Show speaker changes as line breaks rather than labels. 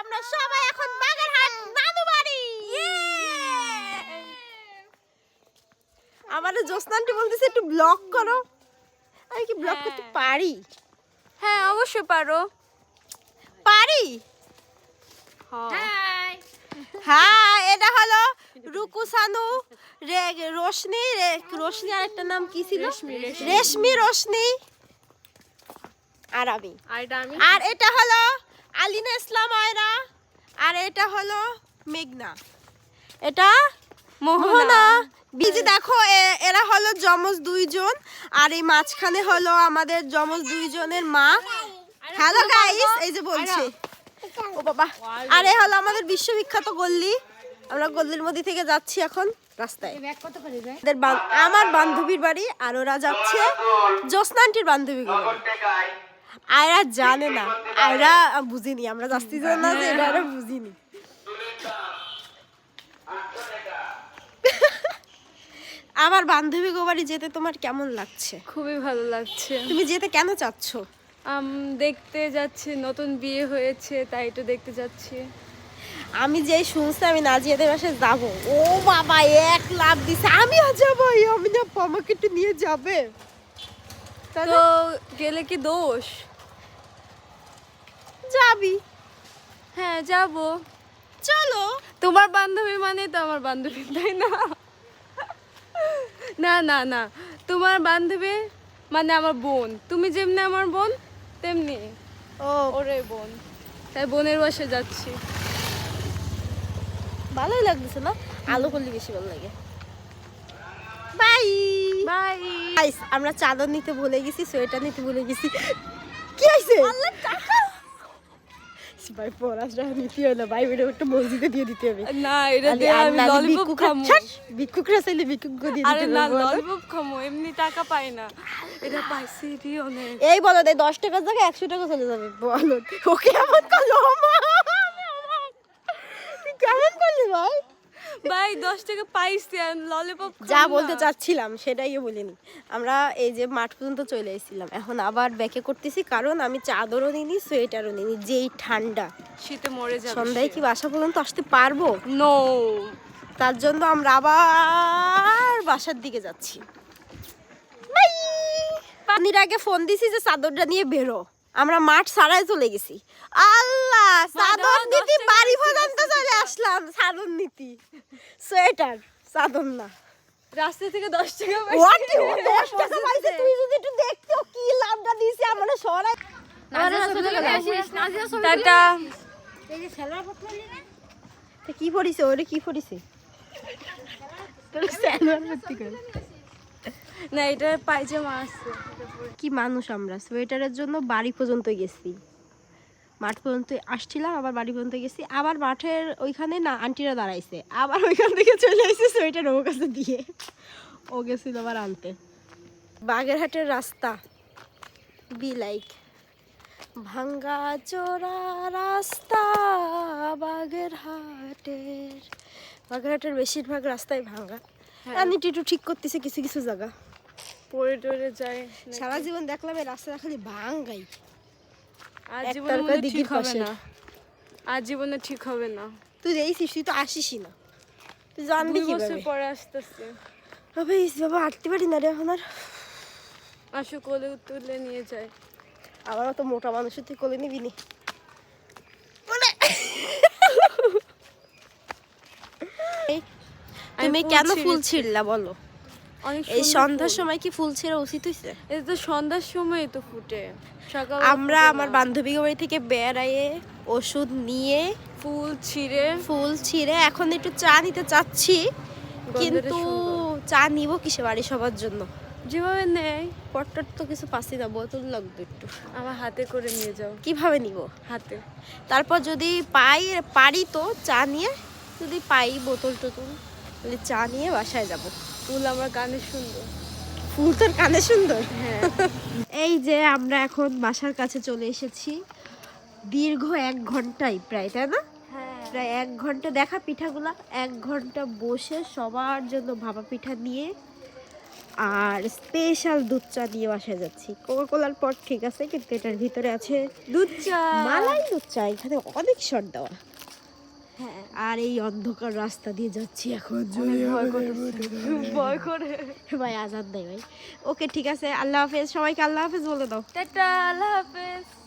আমরা সবাই এখন বাগেরহাট নানু বাড়ি। আমার জোসনানটি বলতেছে একটু ব্লক করো। আমি কি ব্লগ করতে
হ্যাঁ।
পারি?
হ্যাঁ অবশ্যই পারো।
পারি?
হাই
হ্যাঁ এটা হলো রুকু সানু রে রোশনি রোশনি আর একটা নাম কি ছিল? রেশমি রোশনি। আর আমি?
আর এটা
হলো আলিনা ইসলাম আয়রা। আর এটা হলো মেঘনা। এটা মোহনা। বিজি দেখো এরা হলো যমজ দুইজন আর এই মাঝখানে হলো আমাদের যমজ দুইজনের মা। হ্যালো গাইস এই যে বলছে। ও বাবা। আর এ হলো আমাদের বিশ্ববিখ্যাত গল্লি। আমরা গল্লির মধ্যে থেকে যাচ্ছি এখন রাস্তায়। আমার বান্ধবীর বাড়ি আর ওরা যাচ্ছে জ্যোৎস্নান্টির বান্ধবী আয়রা জানে না। আয়রা বুঝিনি আমরা যাচ্ছি না যে এটা আরও বুঝিনি। আমার বান্ধবী গো বাড়ি যেতে তোমার কেমন লাগছে?
খুবই ভালো লাগছে।
তুমি যেতে কেন চাচ্ছ?
দেখতে যাচ্ছি নতুন বিয়ে হয়েছে তাই একটু দেখতে যাচ্ছি।
আমি যেই শুনছি আমি নাজিয়াদের বাসায় যাব। ও বাবা এক লাভ দিছে। আমিও যাব আমি না আমাকে একটু নিয়ে যাবে।
তো গেলে কি দোষ?
যাবি।
হ্যাঁ যাব।
চলো।
তোমার বান্ধবী মানে তো আমার বান্ধবী তাই না? না না না। তোমার বান্ধবী মানে আমার বোন। তুমি যেমনি আমার বোন তেমনি
ও।
ওরে বোন। তাই বোনের বাসে যাচ্ছি।
ভালোই লাগতেছে না? আলো করলে বেশি ভালো লাগে। গাইস আমরা চাদর নিতে ভুলে গেছি সোয়েটার নিতে ভুলে গেছি। কি হইছে ভাই পড়াশোনা নিতে হলো। ভাই বেটা একটা মসজিদে দিয়ে দিতে হবে।
না এটা দিয়ে আমি ললিপপ খামো।
ভিক্ষুকরা চাইলে ভিক্ষুক দিয়ে
আরে
দিতে
না ললিপপ খামো এমনি টাকা পাই না। এটা পাইছি রি অনেক
এই বলো দে দশ টাকার জায়গায় একশো টাকা চলে যাবে। বলো। ওকে এমন করল মা কেমন করলি ভাই?
ভাই দশ টাকা পাইছি ললিপপ
যা বলতে চাচ্ছিলাম সেটাই বলিনি। আমরা এই যে মাঠ পর্যন্ত চলে এসেছিলাম। এখন আবার ব্যাকে করতেছি কারণ আমি চাদরও নিনি সোয়েটারও নিনি যেই ঠান্ডা।
শীতে মরে যাবে
সন্ধ্যায় কি বাসা পর্যন্ত আসতে পারব?
নো
তার জন্য আমরা আবার বাসার দিকে যাচ্ছি। বাই! পানির আগে ফোন দিছি যে চাদরটা নিয়ে বেরো। আমরা মাঠ সারায় চলে গেছি। আল্লাহ
দাও,
নীতি বাড়ি পর্যন্ত চলে আসলাম চাদর নীতি। সোয়েটার চাদর না।
রাস্তা থেকে দশ টাকা পাইছি।
দশ টাকা পাইছে তুই যদি একটু দেখতো কি লাভটা দিছি আমার সরাই
টাটা।
তা কি পড়িছে ওরে কি পড়িছে? তোর স্যালোয়ার ভর্তি করে।
না এটা পায়জামা আছে।
কি মানুষ আমরা? সোয়েটারের জন্য বাড়ি পর্যন্ত গেছি। মাঠ পর্যন্ত আসছিলাম আবার বাড়ি পর্যন্ত গেছি। আবার মাঠের ওইখানে না আন্টিরা দাঁড়াইছে। আবার ওইখান থেকে চলে আসছে সোয়েটার ও কাছে দিয়ে। ও গেছিল আবার আনতে। বাগেরহাটের রাস্তা। বি লাইক ভাঙ্গা চোরা রাস্তা বাগেরহাটের। বাগেরহাটের বেশিরভাগ রাস্তায় ভাঙ্গা।
হ্যাঁ।
আমি একটু ঠিক করতেছে কিছু কিছু জায়গা।
পড়ে টরে যায়
সারা জীবন দেখলাম এই রাস্তাটা খালি ভাঙ্গাই।
আর জীবনে ঠিক হবে না। আর জীবনে ঠিক হবে না।
তুই এইছিস তুই তো আসিসই না। তুই জানবি
দুই বছর পরে আসতেছে।
বাবা ইস বাবা হাঁটতে পারি না রে এখন আর।
আসো কোলে তুলে নিয়ে যায়।
আমার তো মোটা মানুষের তুই কোলে নিবি নি? তুমি কেন ফুল। ছিঁড়লা বলো? এই সন্ধ্যার সময় কি ফুল ছেঁড়া উচিত হয়েছে
এটা তো সন্ধ্যার সময় তো ফুটে। সকাল
আমরা আমার বান্ধবী বাড়ি থেকে বেড়াইয়ে ওষুধ নিয়ে
ফুল ছিঁড়ে।
ফুল ছিঁড়ে এখন একটু চা নিতে চাচ্ছি কিন্তু চা নিব কিসে বাড়ি সবার জন্য?
যেভাবে নেয়।
পটটর তো কিছু পাচ্ছি না বোতল লাগবে একটু।
আমার হাতে করে নিয়ে যাও।
কীভাবে নিব?
হাতে।
তারপর যদি পাই পারি তো চা নিয়ে যদি পাই বোতল টোতল চা নিয়ে বাসায় যাব।
ফুল আমার গানে সুন্দর।
ফুল তোর কানে সুন্দর?
হ্যাঁ।
এই যে আমরা এখন বাসার কাছে চলে এসেছি। দীর্ঘ এক ঘন্টাই প্রায় তাই না?
হ্যাঁ।
প্রায় এক ঘণ্টা দেখা পিঠাগুলা এক ঘণ্টা বসে সবার জন্য ভাপা পিঠা নিয়ে আর স্পেশাল দুধ চা নিয়ে বাসায় যাচ্ছি। কোকা কোলার পর ঠিক আছে কিন্তু এটার ভিতরে আছে
দুধ চা।
মালাই দুধ চা। এখানে অনেক শর্ট দেওয়া। আর এই অন্ধকার রাস্তা দিয়ে যাচ্ছি এখন।
ভয় করে।
ভাই আজাদ দেয় ভাই। ওকে ঠিক আছে আল্লাহ হাফেজ। সবাইকে আল্লাহ হাফেজ বলে দাও।
টাটা আল্লাহ হাফেজ।